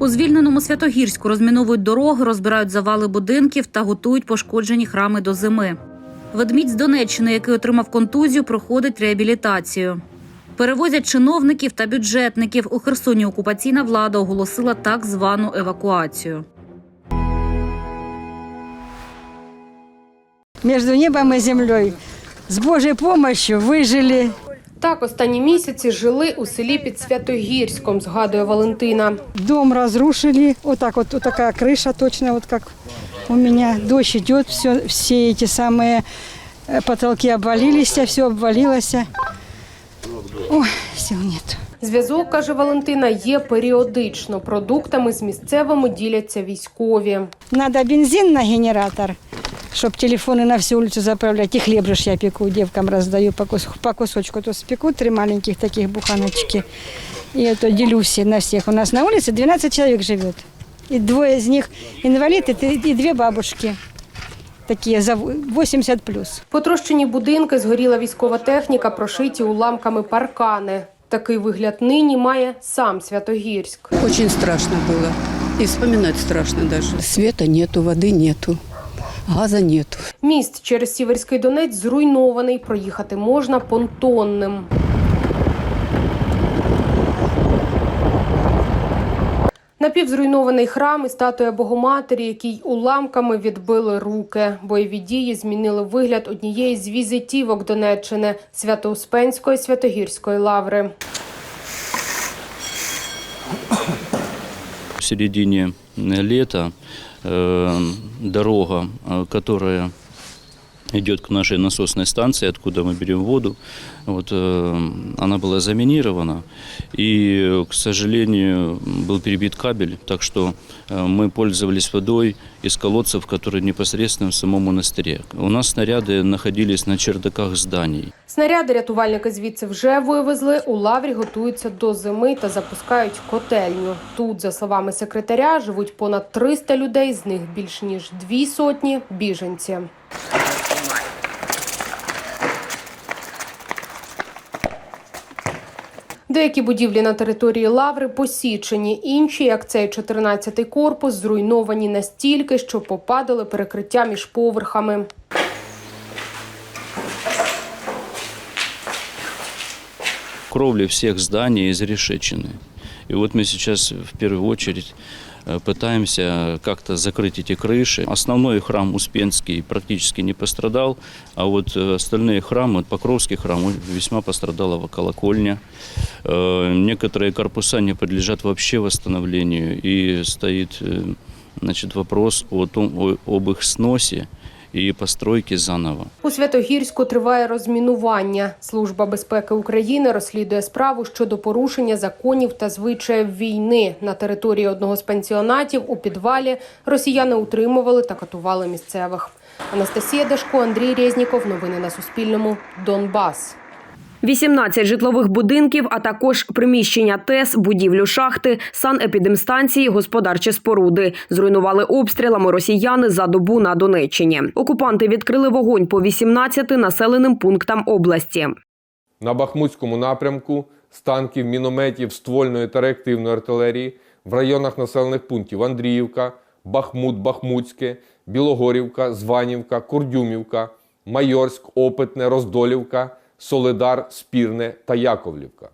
У звільненому Святогірську розміновують дороги, розбирають завали будинків та готують пошкоджені храми до зими. Ведмідь з Донеччини, який отримав контузію, проходить реабілітацію. Перевозять чиновників та бюджетників. У Херсоні окупаційна влада оголосила так звану евакуацію. между небом и землей. С Божьей помощью выжили. Так останні місяці жили у селі під Святогірськом, згадує Валентина. Дом разрушили. Вот так вот, вот такая крыша точно, вот как у меня. Дождь идет, все, все эти самые э, потолки обвалились, все обвалилось. Ой, сил нет. Зв'язок, каже Валентина, є періодично. Продуктами з місцевими діляться військові. Надо бензин на генератор, чтобы телефоны на всю улицу заправлять. И хлеб же ж я пеку, девкам раздаю по, кус- по кусочку. То спеку три маленьких таких буханочки. И это делю все на всех. У нас на улице 12 человек живет. И двое из них инвалид, и, три- и две бабушки. Такие за 80 плюс. Потрощені будинки, згоріла військова техніка, прошиті уламками паркани. Такий вигляд нині має сам Святогірськ. Очень страшно было. И вспоминать страшно даже. Света нету, воды нету, газа нету. Міст через Сіверський Донець зруйнований. Проїхати можна понтонним. Напівзруйнований храм і статуя Богоматері, якій уламками відбили руки. Бойові дії змінили вигляд однієї з візитівок Донеччини Свято-Успенської Святогірської лаври. В середине лета э, дорога, э, которая идет к нашей насосной станции, откуда мы берем воду, вот, э, она была заминирована, и, э, к сожалению, был перебит кабель, так что э, мы пользовались водой из колодцев, которые непосредственно в самом монастыре. У нас снаряды находились на чердаках зданий. Снаряди рятувальники звідси вже вивезли. У лаврі готуються до зими та запускають котельню. Тут, за словами секретаря, живуть понад 300 людей, з них більш ніж дві сотні біженці. Деякі будівлі на території лаври посічені, інші, як цей 14-й корпус, зруйновані настільки, що попадали перекриття між поверхами. Кровли всех зданий изрешечены. И вот мы сейчас в первую очередь э, пытаемся как-то закрыть эти крыши. Основной храм Успенский практически не пострадал, а вот э, остальные храмы, Покровский храм, он весьма пострадала колокольня. Э, Некоторые корпуса не подлежат вообще восстановлению, и стоит э, значит, вопрос о том, о- об их сносе и постройки заново. У Святогірську триває розмінування. Служба безпеки України розслідує справу щодо порушення законів та звичаїв війни. На території одного з пансіонатів у підвалі росіяни утримували та катували місцевих. Анастасія Дашко, Андрій Резніков. Новини на Суспільному. Донбас. 18 житлових будинків, а також приміщення ТЕС, будівлю шахти, санепідемстанції, господарчі споруди. Зруйнували обстрілами росіяни за добу на Донеччині. Окупанти відкрили вогонь по 18 населеним пунктам області. На Бахмутському напрямку з танків, мінометів, ствольної та реактивної артилерії в районах населених пунктів Андріївка, Бахмут, Бахмутське, Білогорівка, Званівка, Курдюмівка, Майорськ, Опитне, Роздолівка, Солидар, Спірне та Яковлівка.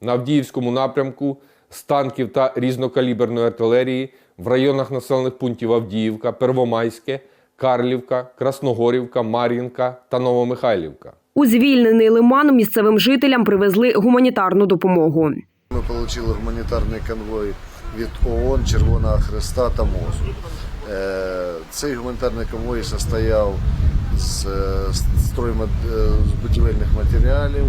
На Авдіївському напрямку з танків та різнокаліберної артилерії в районах населених пунктів Авдіївка, Первомайське, Карлівка, Красногорівка, Мар'їнка та Новомихайлівка. У звільнений лиман місцевим жителям привезли гуманітарну допомогу. Ми отримали гуманітарний конвой від ООН, Червоного Хреста та МОЗу. Е, Цей гуманітарний конвой состояв з, е, з будівельних матеріалів,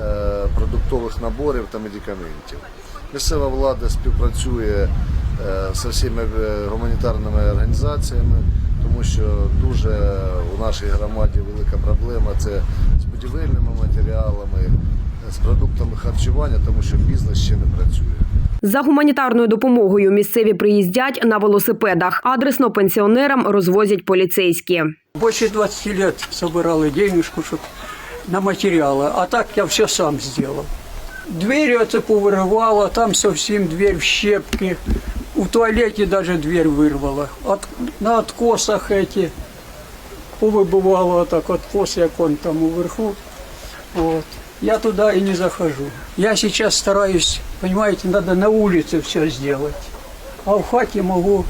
е, продуктових наборів та медикаментів. Місцева влада співпрацює е, з всіма гуманітарними організаціями, тому що дуже у нашій громаді велика проблема це з будівельними матеріалами, з продуктами харчування, тому що бізнес ще не працює. За гуманітарною допомогою місцеві приїздять на велосипедах. Адресно пенсіонерам розвозять поліцейські. Больше 20 лет собирали денежку чтоб на материалы, а так я все сам сделал. Двери это повырывало, там совсем дверь в щепки, в туалете даже дверь вырвало. От, на откосах эти повыбывало так откос, як он там уверху. Вот. Я туда и не захожу. Я сейчас стараюсь, понимаете, надо на улице все сделать. А в хате могу.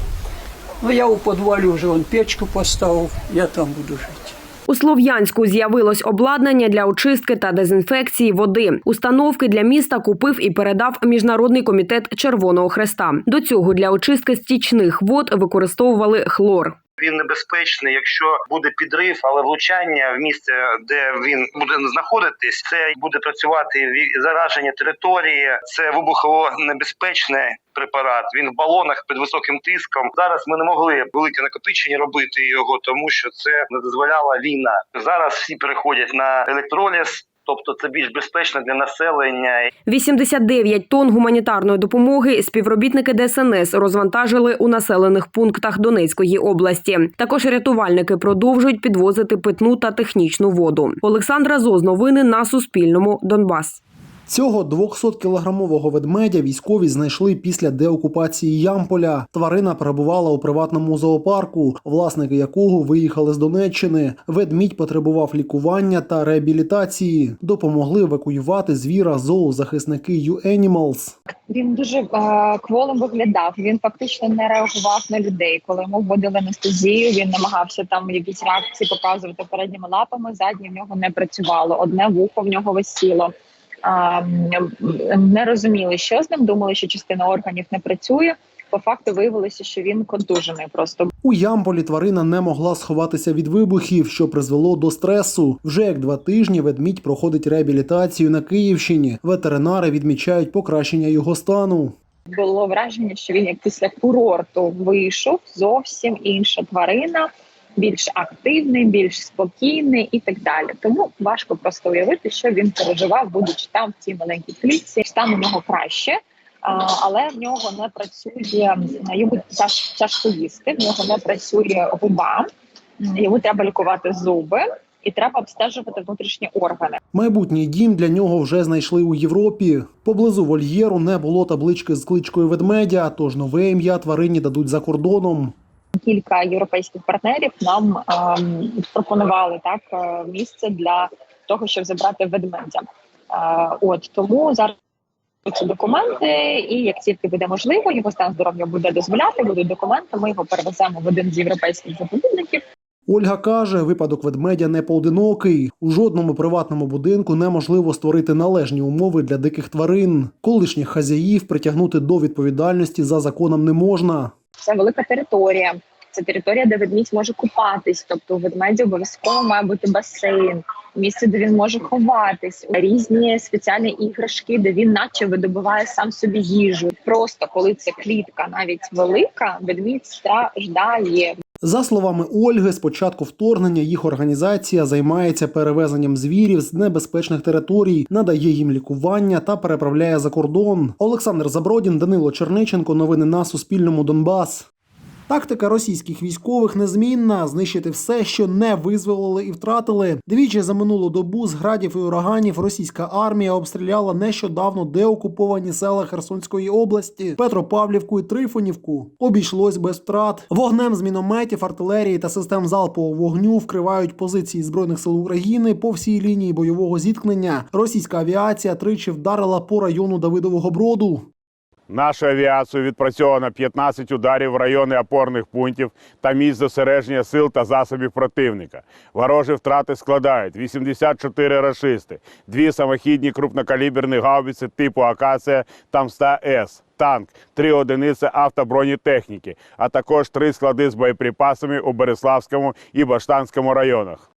Ну, я у подвалі вже вон печку поставив, я там буду жить. У Слов'янську з'явилось обладнання для очистки та дезінфекції води. Установки для міста купив і передав Міжнародний комітет Червоного Хреста. До цього для очистки стічних вод використовували хлор. Він небезпечний, якщо буде підрив, але влучання в місце, де він буде знаходитись, це буде працювати зараження території. Це вибухово небезпечний препарат. Він в балонах під високим тиском. Зараз ми не могли велике накопичення робити його, тому що це не дозволяла війна. Зараз всі переходять на електроліз. Тобто це більш безпечно для населення 89 тонн гуманітарної допомоги співробітники ДСНС розвантажили у населених пунктах Донецької області. Також рятувальники продовжують підвозити питну та технічну воду. Олександра Зоз, новини на Суспільному. Донбас. Цього 200-кілограмового ведмедя військові знайшли після деокупації Ямполя. Тварина перебувала у приватному зоопарку, власники якого виїхали з Донеччини. Ведмідь потребував лікування та реабілітації. Допомогли евакуювати звіра зоозахисники U-Animals. Він дуже е, кволим виглядав. Він фактично не реагував на людей. Коли йому вводили анестезію, він намагався там якісь реакції показувати передніми лапами. Задні в нього не працювало. Одне вухо в нього висіло. А, не розуміли, що з ним. Думали, що частина органів не працює. По факту виявилося, що він контужений. Просто У Ямполі тварина не могла сховатися від вибухів, що призвело до стресу. Вже як два тижні ведмідь проходить реабілітацію на Київщині. Ветеринари відмічають покращення його стану. було враження, що він як після курорту вийшов зовсім інша тварина, більш активний, більш спокійний і так далі. Тому важко просто уявити, що він переживав, будучи там в цій маленькій клітці. Стан у нього краще. Але в нього не працює йому тяжко їсти. В нього не працює губа. Йому треба лікувати зуби і треба обстежувати внутрішні органи. Майбутній дім для нього вже знайшли у Європі. Поблизу вольєру не було таблички з кличкою ведмедя, тож нове ім'я тварині дадуть за кордоном. Кілька європейських партнерів нам ем, пропонували так е, місце для того, щоб забрати ведмедя. Е, от тому зараз ці документи, і як тільки буде можливо, його стан здоров'я буде дозволяти, будуть документи. Ми його перевеземо в один з європейських заповідників. Ольга каже, випадок ведмедя не поодинокий. У жодному приватному будинку неможливо створити належні умови для диких тварин. Колишніх хазяїв притягнути до відповідальності за законом не можна. Це велика територія. Це територія, де ведмідь може купатись. Тобто у ведмеді обов'язково має бути басейн, місце, де він може ховатись, різні спеціальні іграшки, де він наче видобуває сам собі їжу. Просто коли це клітка, навіть велика, ведмідь страждає. За словами Ольги, з початку вторгнення їх організація займається перевезенням звірів з небезпечних територій, надає їм лікування та переправляє за кордон. Олександр Забродін, Данило Черниченко. Новини на Суспільному. Донбас. Тактика російських військових незмінна знищити все, що не визволили і втратили. Двічі за минулу добу з градів і ураганів російська армія обстріляла нещодавно деокуповані села Херсонської області, Петропавлівку і Трифонівку. Обійшлось без втрат. Вогнем з мінометів, артилерії та систем залпового вогню вкривають позиції збройних сил України по всій лінії бойового зіткнення. Російська авіація тричі вдарила по району Давидового Броду. Нашою авіацією відпрацьовано 15 ударів в райони опорних пунктів та місць зосередження сил та засобів противника. Ворожі втрати складають 84 рашисти, дві самохідні крупнокаліберні гаубиці типу Акація Там-100С, танк, три одиниці автобронетехніки, а також три склади з боєприпасами у Береславському і Баштанському районах.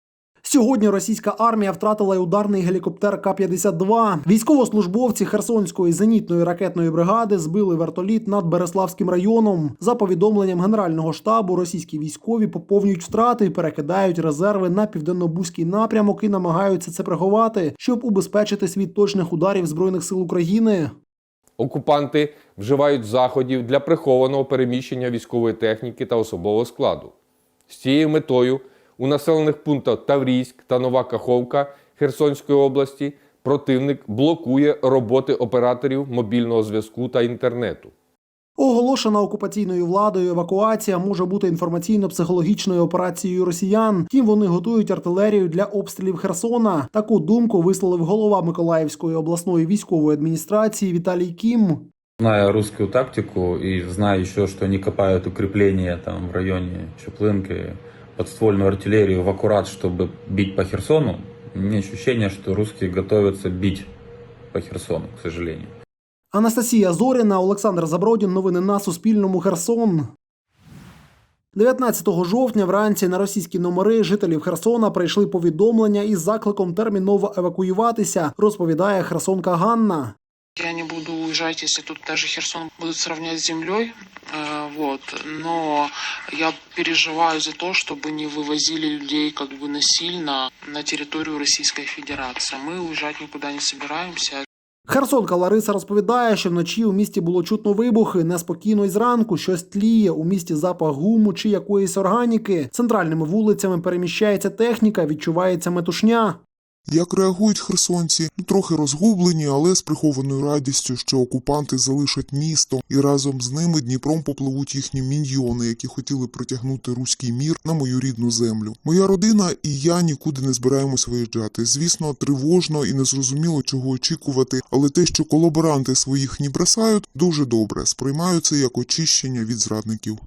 Сьогодні російська армія втратила й ударний гелікоптер К-52. Військовослужбовці Херсонської зенітної ракетної бригади збили вертоліт над Береславським районом. За повідомленням Генерального штабу, російські військові поповнюють втрати, перекидають резерви на південно-бузький напрямок і намагаються це приховати, щоб убезпечитись від точних ударів збройних сил України. Окупанти вживають заходів для прихованого переміщення військової техніки та особового складу. З цією метою у населених пунктах Таврійськ та Нова Каховка Херсонської області противник блокує роботи операторів мобільного зв'язку та інтернету. Оголошена окупаційною владою евакуація може бути інформаційно-психологічною операцією росіян. Тім вони готують артилерію для обстрілів Херсона. Таку думку висловив голова Миколаївської обласної військової адміністрації Віталій Кім. Зная русскую тактику и зная еще, что они копают укрепления там в районе Чеплынки, подствольную артиллерию в аккурат, чтобы бить по Херсону, у меня ощущение, что русские готовятся бить по Херсону, к сожалению. Анастасія Зоріна, Олександр Забродін. Новини на Суспільному. Херсон. 19 жовтня вранці на російські номери жителів Херсона прийшли повідомлення із закликом терміново евакуюватися, розповідає херсонка Ганна. Я не буду уезжать, если тут даже Херсон будут сравнять с землей. Э, Вот. Но я переживаю за то, чтобы не вывозили людей как бы насильно на территорию Российской Федерации. Мы уезжать никуда не собираемся. Херсонка Лариса розповідає, що вночі у місті було чутно вибухи, неспокійно й зранку щось тліє. У місті запах гуму чи якоїсь органіки. Центральними вулицями переміщається техніка, відчувається метушня. Як реагують херсонці? Ну, трохи розгублені, але з прихованою радістю, що окупанти залишать місто, і разом з ними Дніпром попливуть їхні міньйони, які хотіли притягнути руський мір на мою рідну землю. Моя родина і я нікуди не збираємось виїжджати. Звісно, тривожно і незрозуміло, чого очікувати, але те, що колаборанти своїх не бросають, дуже добре. Сприймаю це як очищення від зрадників.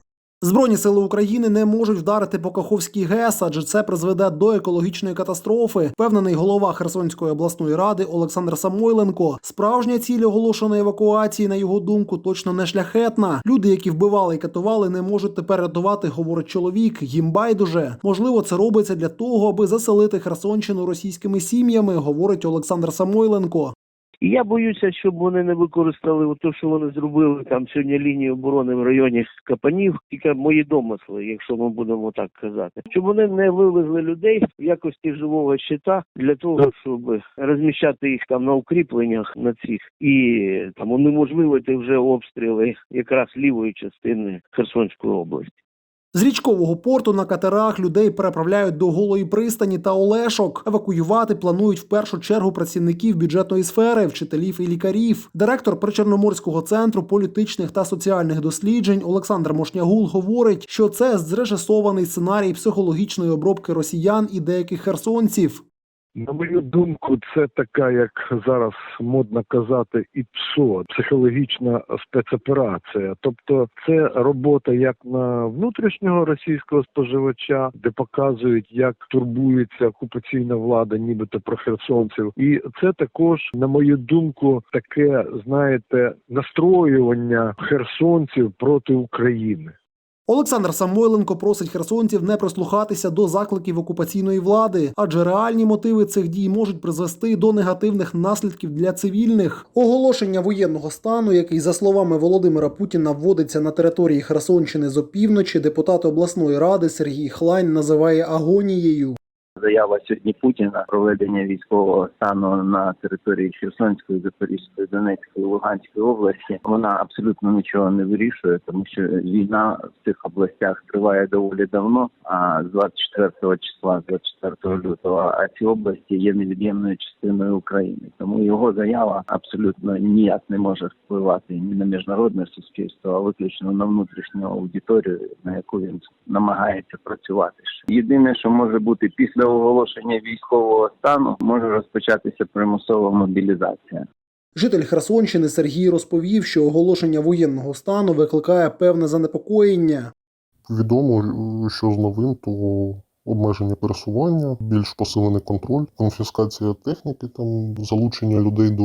Збройні сили України не можуть вдарити по Каховській ГЕС, адже це призведе до екологічної катастрофи. Впевнений голова Херсонської обласної ради Олександр Самойленко. Справжня ціль оголошеної евакуації, на його думку, точно не шляхетна. Люди, які вбивали і катували, не можуть тепер рятувати, говорить чоловік. Їм байдуже. Можливо, це робиться для того, аби заселити Херсонщину російськими сім'ями, говорить Олександр Самойленко. І я боюся, щоб вони не використали те, що вони зробили там сьогодні лінію оборони в районі Капанів, тільки мої домисли, якщо ми будемо так казати, щоб вони не вивезли людей в якості живого щита для того, щоб розміщати їх там на укріпленнях на цих. І там унеможливити вже обстріли якраз лівої частини Херсонської області. З річкового порту на катерах людей переправляють до голої пристані та Олешок. Евакуювати планують в першу чергу працівників бюджетної сфери, вчителів і лікарів. Директор Причорноморського центру політичних та соціальних досліджень Олександр Мошнягул говорить, що це зрежисований сценарій психологічної обробки росіян і деяких херсонців. На мою думку, це така, як зараз модно казати, і ПСО, психологічна спецоперація. Тобто, це робота як на внутрішнього російського споживача, де показують, як турбується окупаційна влада, нібито про херсонців, і це також, на мою думку, таке, знаєте, настроювання херсонців проти України. Олександр Самойленко просить херсонців не прислухатися до закликів окупаційної влади, адже реальні мотиви цих дій можуть призвести до негативних наслідків для цивільних. Оголошення воєнного стану, який, за словами Володимира Путіна, вводиться на території Херсонщини з опівночі, депутат обласної ради Сергій Хлань називає агонією. Заява сьогодні Путіна проведення військового стану на території Херсонської, Запорізької, Донецької, Луганської області вона абсолютно нічого не вирішує, тому що війна в цих областях триває доволі давно. А з 24 числа, 24 лютого, а ці області є невід'ємною частиною України. Тому його заява абсолютно ніяк не може впливати ні на міжнародне суспільство, а виключно на внутрішню аудиторію, на яку він намагається працювати. Єдине, що може бути після оголошення військового стану, може розпочатися примусова мобілізація. Житель Херсонщини Сергій розповів, що оголошення воєнного стану викликає певне занепокоєння. Відомо, що з новин то обмеження пересування, більш посилений контроль, конфіскація техніки, там залучення людей до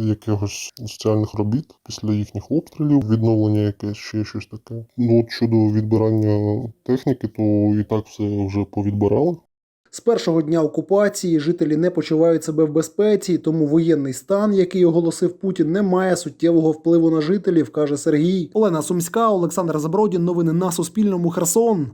якихось соціальних робіт після їхніх обстрілів, відновлення якесь ще щось таке. Ну от щодо відбирання техніки, то і так все вже повідбирали. З першого дня окупації жителі не почувають себе в безпеці, тому воєнний стан, який оголосив Путін, не має суттєвого впливу на жителів, каже Сергій. Олена Сумська, Олександр Забродін. Новини на Суспільному. Херсон.